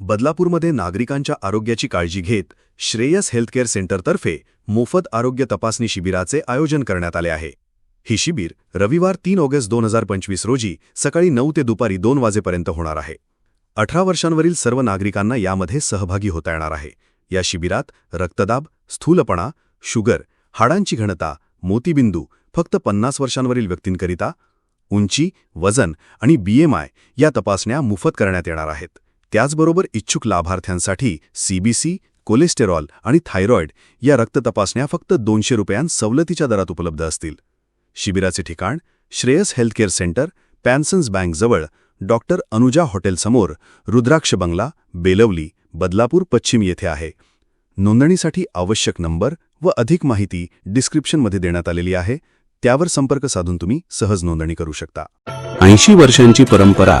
बदलापूरमध्ये नागरिकांच्या आरोग्याची काळजी घेत श्रेयस हेल्थकेअर सेंटरतर्फे मोफत आरोग्य तपासणी शिबिराचे आयोजन करण्यात आले आहे. ही शिबिर रविवार तीन ऑगस्ट दोन हजार पंचवीस रोजी सकाळी नऊ ते दुपारी दोन वाजेपर्यंत होणार आहे. अठरा वर्षांवरील सर्व नागरिकांना यामध्ये सहभागी होता येणार आहे. या शिबिरात रक्तदाब स्थूलपणा शुगर हाडांची घनता मोतीबिंदू फक्त पन्नास वर्षांवरील व्यक्तींकरिता उंची वजन आणि बीएमआय या तपासण्या मोफत करण्यात येणार आहेत. त्याचबरोबर इच्छुक लाभार्थ्यांसाठी सीबीसी कोलेस्टेरॉल आणि थायरॉइड या रक्त तपासण्या फक्त दोनशे रुपयांत सवलतीच्या दरात उपलब्ध असतील. शिबिराचे ठिकाण श्रेयस हेल्थकेअर सेंटर पॅन्सन्स बँकजवळ डॉक्टर अनुजा हॉटेलसमोर रुद्राक्ष बंगला बेलवली बदलापूर पश्चिम येथे आहे. नोंदणीसाठी आवश्यक नंबर व अधिक माहिती डिस्क्रिप्शनमध्ये देण्यात आलेली आहे. त्यावर संपर्क साधून तुम्ही सहज नोंदणी करू शकता. ऐंशी वर्षांची परंपरा